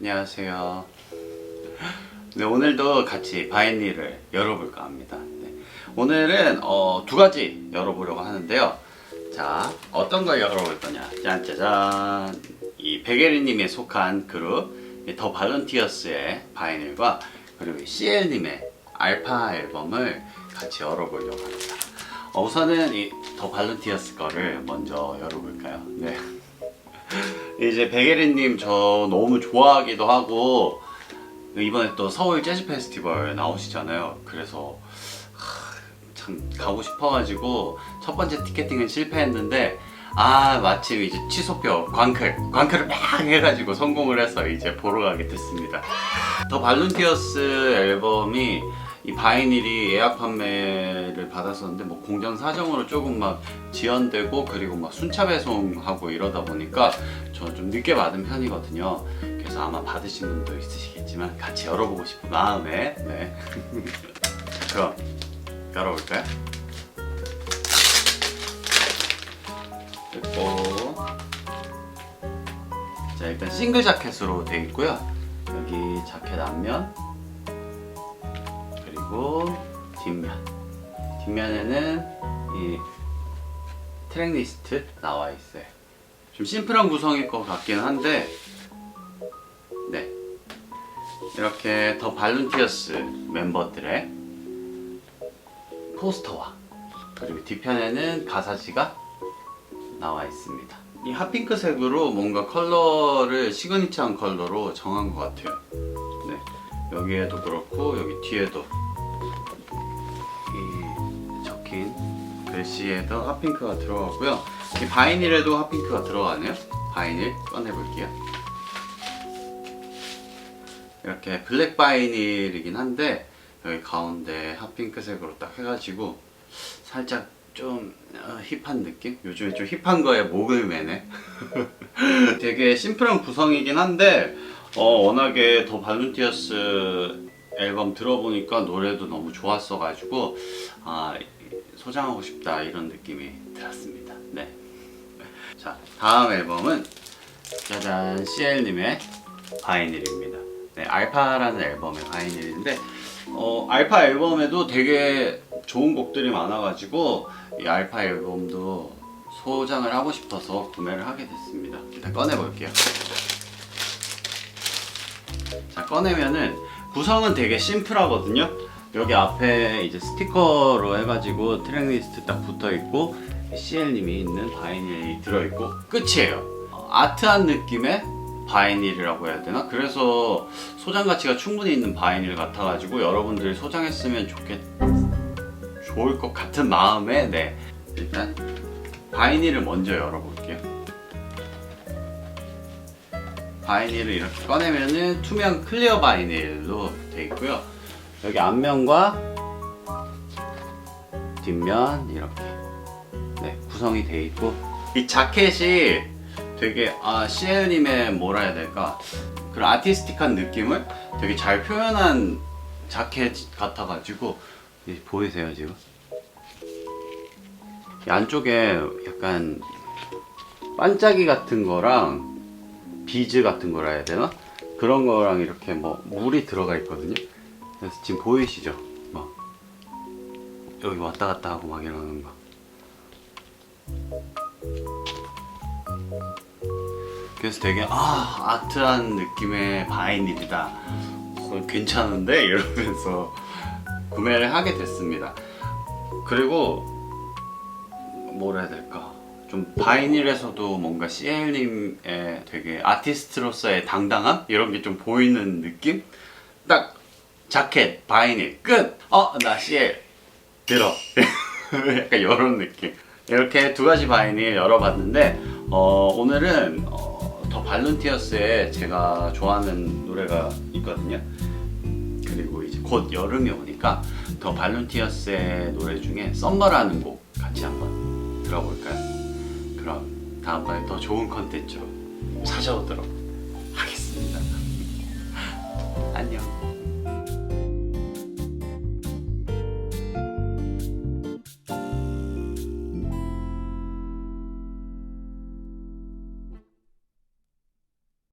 안녕하세요. 네, 오늘도 같이 바이닐을 열어볼까 합니다. 네. 오늘은 어, 두 가지 열어보려고 하는데요. 자, 어떤 걸 열어볼 거냐? 짠짜잔! 이 베게리님에 속한 그룹 이더 발런티어스의 바이닐과 그리고 이 CL님의 알파 앨범을 같이 열어보려고 합니다. 어, 우선은 이 더 발런티어스 거를 먼저 열어볼까요? 네. 이제 베게리님 저 너무 좋아하기도 하고 이번에 또 서울 재즈 페스티벌 나오시잖아요. 그래서 하, 참 가고 싶어가지고 첫 번째 티켓팅은 실패했는데 아 마침 이제 취소표 광클 광클을 막 해가지고 성공을 해서 이제 보러 가게 됐습니다. 더 발룬티어스 앨범이 이 바이닐이 예약 판매를 받았었는데 뭐 공장 사정으로 조금 막 지연되고 그리고 막 순차 배송하고 이러다 보니까 저좀 늦게 받은 편이거든요. 그래서 아마 받으신 분도 있으시겠지만 같이 열어보고 싶은 마음에 네. 그럼 열어볼까요? 됐고 자 일단 싱글 자켓으로 되어 있고요. 여기 자켓 앞면 그리고 뒷면 뒷면에는 이 트랙 리스트 나와 있어요. 좀 심플한 구성일 것 같긴 한데 네 이렇게 더 발룬티어스 멤버들의 포스터와 그리고 뒤편에는 가사지가 나와 있습니다. 이 핫핑크색으로 뭔가 컬러를 시그니처한 컬러로 정한 것 같아요. 네 여기에도 그렇고 여기 뒤에도 글씨에도 핫핑크가 들어가고요. 이 바이닐에도 핫핑크가 들어가네요. 바이닐 꺼내볼게요. 이렇게 블랙 바이닐이긴 한데 여기 가운데 핫핑크색으로 딱 해가지고 살짝 좀 어, 힙한 느낌? 요즘에 좀 힙한 거에 목을 매네. 되게 심플한 구성이긴 한데 어, 워낙에 더 발룬티어스 앨범 들어보니까 노래도 너무 좋았어가지고 아, 소장하고 싶다 이런 느낌이 들었습니다. 네. 자 다음 앨범은 짜잔 CL님의 바이닐입니다. 네, 알파라는 앨범의 바이닐인데 어, 알파 앨범에도 되게 좋은 곡들이 많아가지고 이 알파 앨범도 소장을 하고 싶어서 구매를 하게 됐습니다. 일단 꺼내볼게요. 자 꺼내면은 구성은 되게 심플하거든요. 여기 앞에 이제 스티커로 해가지고 트랙 리스트 딱 붙어 있고 CL님이 있는 바이닐이 들어 있고 끝이에요. 어, 아트한 느낌의 바이닐이라고 해야 되나? 그래서 소장 가치가 충분히 있는 바이닐 같아가지고 여러분들이 소장했으면 좋겠 좋을 것 같은 마음에 네 일단 바이닐을 먼저 열어볼게요. 바이닐을 이렇게 꺼내면은 투명 클리어 바이닐로 돼 있고요. 여기 앞면과 뒷면 이렇게 네, 구성이 돼 있고 이 자켓이 되게 아 CL님의 뭐라 해야 될까 그런 아티스틱한 느낌을 되게 잘 표현한 자켓 같아가지고 이 보이세요 지금? 이 안쪽에 약간 반짝이 같은 거랑 비즈 같은 거라 해야 되나? 그런 거랑 이렇게 뭐 물이 들어가 있거든요. 그래서 지금 보이시죠? 막 여기 왔다 갔다 하고 막 이러는 거. 그래서 되게 아 아트한 느낌의 바이닐이다. 어, 괜찮은데 이러면서 구매를 하게 됐습니다. 그리고 뭐라 해야 될까? 좀 바이닐에서도 뭔가 CL님의 되게 아티스트로서의 당당함 이런 게 좀 보이는 느낌? 딱 자켓, 바이닐 끝. 어, 나 CL 들어. 약간 이런 느낌. 이렇게 두 가지 바이닐 열어봤는데 어, 오늘은 어, 더 발룬티어스의 제가 좋아하는 노래가 있거든요. 그리고 이제 곧 여름이 오니까 더 발룬티어스의 노래 중에 썸머라는 곡 같이 한번 들어볼까요? 그럼 다음번에 더 좋은 컨텐츠로 찾아오도록 하겠습니다. 안녕.